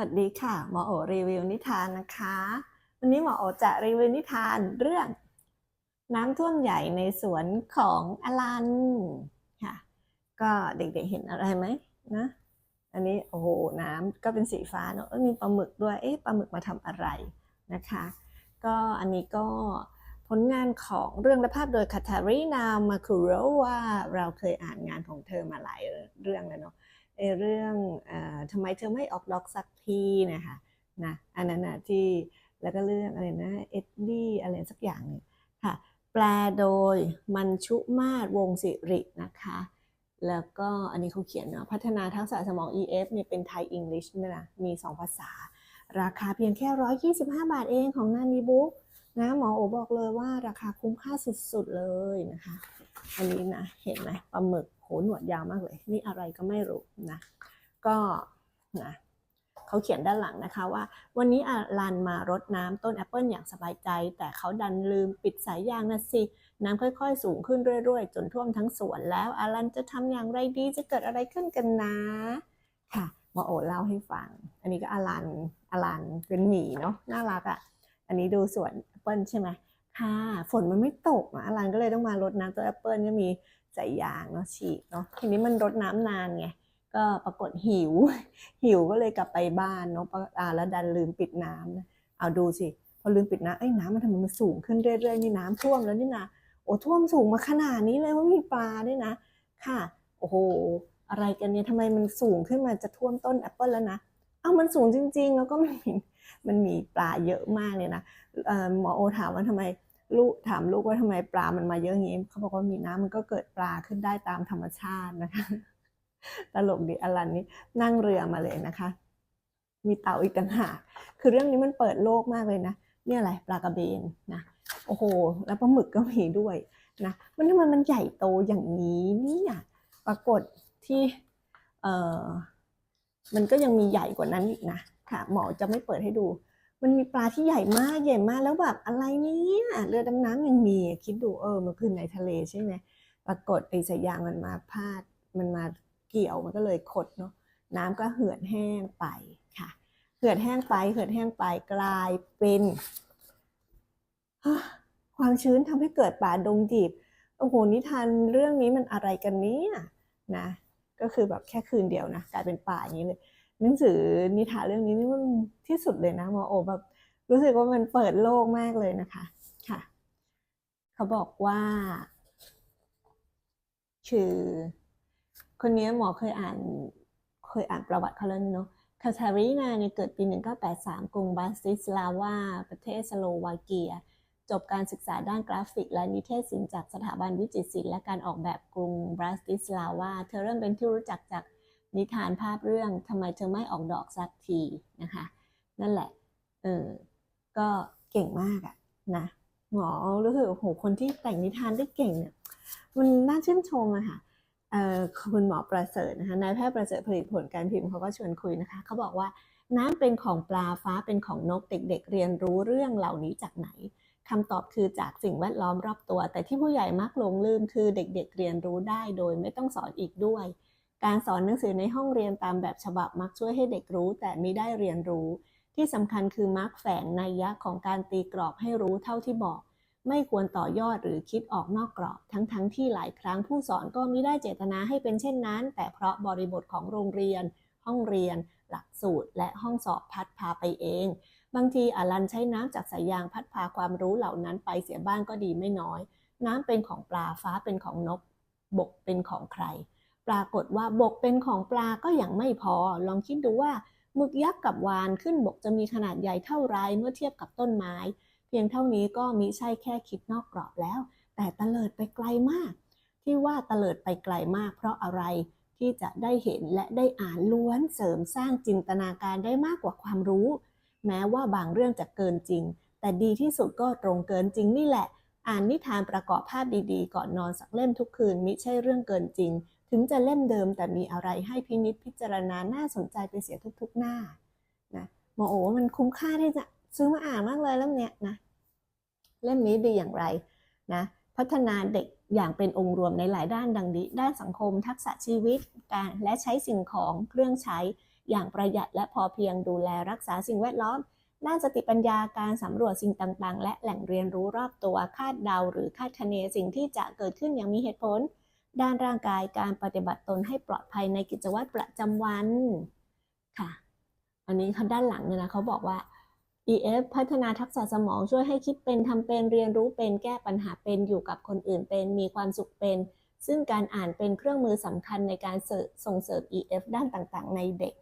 วัสดีค่ะ หมอโอรีวิวนิทานนะคะ วันนี้หมอโอจะรีวิวนิทานเรื่อง น้ำท่วมใหญ่ในสวนของอลันค่ะ ก็เด็กๆเห็นอะไรไหมนะ อันนี้โอ้โหน้ำก็เป็นสีฟ้าเนอะมีปลาหมึกด้วย เอ๊ะปลาหมึกมาทำอะไรนะคะ ก็อันนี้ก็ผลงานของเรื่องและภาพโดยคาทารีนามาคุโรวาเราเคยอ่านงานของเธอมาหลายเรื่องแล้วเนาะ เรื่องอทำไมเธอไม่ออกดอกสักทีนะคะนะอันนั้นนะที่แล้วก็เรื่องอะไรนะเอ็ดดี้อะไรสักอย่างเนี่ยค่ะแปลโดยมันชุมาศวงศิรินะคะ แล้วก็อันนี้เขาเขียนเนาะพัฒนาทักษะสมอง EF เนี่ยเป็นไทยอังกฤษเนี่ยนะมี 2 ภาษา ราคาเพียงแค่ 125 บาทเองของนานีบุ๊กนะหมอโอบอกเลยว่าราคาคุ้มค่าสุดๆเลยนะคะ อันนี้นะ เห็นไหมปลาหมึก หหนวดยาวมากเลย นี่อะไรก็ไม่รู้นะ ก็นะเขาเขียนด้านหลังนะคะว่า วันนี้อาลันมารดน้ำต้นแอปเปิลอย่างสบายใจ แต่เขาดันลืมปิดสายยางนะสิ น้ำค่อยๆ สูงขึ้นเรื่อยๆ จนท่วมทั้งสวนแล้วอาลันจะทำอย่างไรดีจะเกิดอะไรขึ้นกันนะ ค่ะหมอโอเล่าให้ฟัง อันนี้ก็อาลันอาลันเป็นหมีเนาะน่ารักอะ่ะ อันนี้ดูสวนแอปเปิลใช่ไหม ค่ะ ฝนมันไม่ตกอะอาลันก็เลยต้องมารดน้ำต้นแอปเปิลก็มีสายยางเนาะฉีดเนาะทีนี้มันรดน้ำนานไงก็ปรากฏหิว หิวก็เลยกลับไปบ้านเนาะอ่าแล้วดันลืมปิดน้ำนะเอาดูสิพอลืมปิดน้ำเอ้น้ำมันทำไมมันสูงขึ้นเรื่อยๆนี่น้ำท่วมแล้วนี่นะโอ้ท่วมสูงมาขนาดนี้เลยว่ามีปลาด้วยนะ ค่ะ โอ้โหอะไรกันเนี่ยทำไมมันสูงขึ้นมาจะท่วมต้นแอปเปิลแล้วนะ เอ้ามันสูงจริง ๆ แล้วก็มันมีมันมีปลาเยอะมากเลยนะหมอโอถามว่าทำไมลูกถามลูกว่าทำไมปลามันมาเยอะอย่างนี้เขาบอกว่ามีน้ำมันก็เกิดปลาขึ้นได้ตามธรรมชาตินะคะตลกดีอลันนี่นั่งเรือมาเลยนะคะ มีเต่าอีกต่างหากคือเรื่องนี้มันเปิดโลกมากเลยนะเนี่ยอะไรปลากระเบนนะโอ้โห แล้วปลาหมึกก็มีด้วยนะมันทำไมมันใหญ่โตอย่างนี้เนี่ยปรากฏที่เออ มันก็ยังมีใหญ่กว่านั้นอีกนะค่ะหมอจะไม่เปิดให้ดู มันมีปลาที่ใหญ่มากใหญ่มากแล้วแบบอะไรเนี่ยเรือดำน้ำยังมีคิดดูเออมันคือในทะเลใช่ไหมปรากฏไอ้สายยางมันมาพาด มันมาเกี่ยวมันก็เลยขดเนาะน้ำก็เหือดแห้งไปค่ะ เหือดแห้งไป เหือดแห้งไปกลายเป็นความชื้นทำให้เกิดป่าดงดิบโอ้โหนิทานเรื่องนี้มันอะไรกันเนี่ยนะ ก็คือแบบแค่คืนเดียวนะกลายเป็นป่าอย่างนี้เลยหนังสือนิทานเรื่องนี้นี่มันที่สุดเลยนะหมอโอแบบรู้สึกว่ามันเปิดโลกมากเลยนะคะค่ะ เขาบอกว่าคือคนนี้หมอเคยอ่านเคยอ่านประวัติเขาแล้วเนาะคาทารีนาเนี่ยเกิดปี 1983 กรุงบาสติสลาวา ประเทศสโลวาเกีย จบการศึกษาด้านกราฟิก และนิเทศศิลป์จากสถาบันวิจิตรศิลป์และการออกแบบกรุงบราสติสลาวา เธอเริ่มเป็นที่รู้จักจากนิทานภาพเรื่องทำไมเธอไม่ออกดอกสักทีนะคะ นั่นแหละ เออ ก็เก่งมากอะนะหมอรู้สึกโอ้โหคนที่แต่งนิทานได้เก่งเนี่ยมันน่าชื่นชมอะค่ะเอ่อคุณหมอประเสริฐนะคะนายแพทย์ประเสริฐผลิตผลการพิมพ์เขาก็ชวนคุยนะคะเขาบอกว่าน้ำเป็นของปลาฟ้าเป็นของนกเด็ก ๆ เรียนรู้เรื่องเหล่านี้จากไหน คำตอบคือจากสิ่งแวดล้อมรอบตัว แต่ที่ผู้ใหญ่มักหลงลืมคือเด็กๆเรียนรู้ได้โดยไม่ต้องสอนอีกด้วย การสอนหนังสือในห้องเรียนตามแบบฉบับมักช่วยให้เด็กรู้ แต่ไม่ได้เรียนรู้ ที่สำคัญคือมักแฝงในยะของการตีกรอบให้รู้เท่าที่บอก ไม่ควรต่อยอดหรือคิดออกนอกกรอบ ทั้งๆทที่หลายครั้งผู้สอนก็ไมิได้เจตนาให้เป็นเช่นนั้น แต่เพราะบริบทของโรงเรียน ห้องเรียน หลักสูตร และห้องสอบพัดพาไปเอง บางทีอาลันใช้น้ำจากสายยางพัดพาความรู้เหล่านั้นไปเสียบ้างก็ดีไม่น้อย น้ำเป็นของปลาฟ้าเป็นของนก บกเป็นของใคร ปรากฏว่าบกเป็นของปลาก็ยังไม่พอ ลองคิดดูว่าหมึกยักษ์กับวานขึ้นบกจะมีขนาดใหญ่เท่าไรเมื่อเทียบกับต้นไม้ เพียงเท่านี้ก็มิใช่แค่คิดนอกกรอบแล้ว แต่ตะเลิดไปไกลมาก ที่ว่าตะเลิดไปไกลมาก เพราะอะไรที่จะได้เห็นและได้อ่านล้วนเสริมสร้างจินตนาการได้มากกว่าความรู้ แม้ว่าบางเรื่องจะเกินจริง แต่ดีที่สุดก็ตรงเกินจริงนี่แหละ อ่านนิทานประกอบภาพดีๆ ก่อนนอนสักเล่มทุกคืนมิใช่เรื่องเกินจริง ถึงจะเล่มเดิมแต่มีอะไรให้พินิจพิจารณาน่าสนใจไปเสียทุกๆหน้านะหมอโอ้มันคุ้มค่าที่จะซื้อมาอ่านมากเลยเล่มเนี้ยนะเล่มนี้ดีอย่างไรนะพัฒนาเด็กอย่างเป็นองค์รวมในหลายด้านดังนี้ ด้านสังคม ทักษะชีวิตการและใช้สิ่งของเครื่องใช้ อย่างประหยัดและพอเพียงดูแลรักษาสิ่งแวดล้อมด้านสติปัญญาการสำรวจสิ่งต่างๆ และแหล่งเรียนรู้รอบตัวคาดเดา หรือคาดคะเนสิ่งที่จะเกิดขึ้นอย่างมีเหตุผล ด้านร่างกายการปฏิบัติตนให้ปลอดภัยในกิจวัตรประจำวันค่ะ อันนี้เขาด้านหลังเนี่ยนะเขาบอกว่า EF พัฒนาทักษะสมองช่วยให้คิดเป็นทำเป็นเรียนรู้เป็นแก้ปัญหาเป็นอยู่กับคนอื่นเป็นมีความสุขเป็น ซึ่งการอ่านเป็นเครื่องมือสำคัญในการส่งเสริม EF ด้านต่างๆ ในเด็ก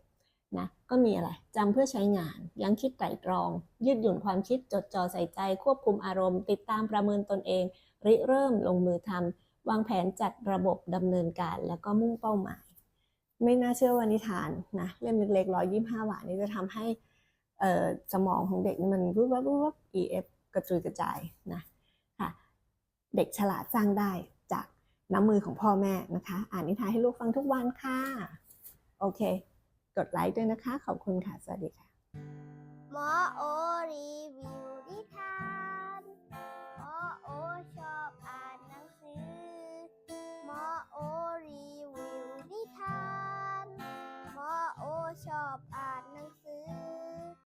นะก็มีอะไรจำเพื่อใช้งาน ยังคิดไตร่ตรอง ยืดหยุ่นความคิดจดจ่อใส่ใจ ควบคุมอารมณ์ ติดตามประเมินตนเอง ริเริ่มลงมือทำวางแผนจัดระบบดำเนินการ แล้วก็มุ่งเป้าหมาย ไม่น่าเชื่อว่านิทานนะเล่มเล็กๆร้อยยี่ห้าบาทนี่จะทำให้สมองของเด็กนี่มันวุบวับวุบวับ EF กระจุยกระจายนะค่ะเด็กฉลาดสร้างได้จากน้ำมือของพ่อแม่นะคะ อ่านนิทานให้ลูกฟังทุกวันค่ะ โอเค กดไลค์ด้วยนะคะ ขอบคุณค่ะ สวัสดีค่ะหมอโอรีวิว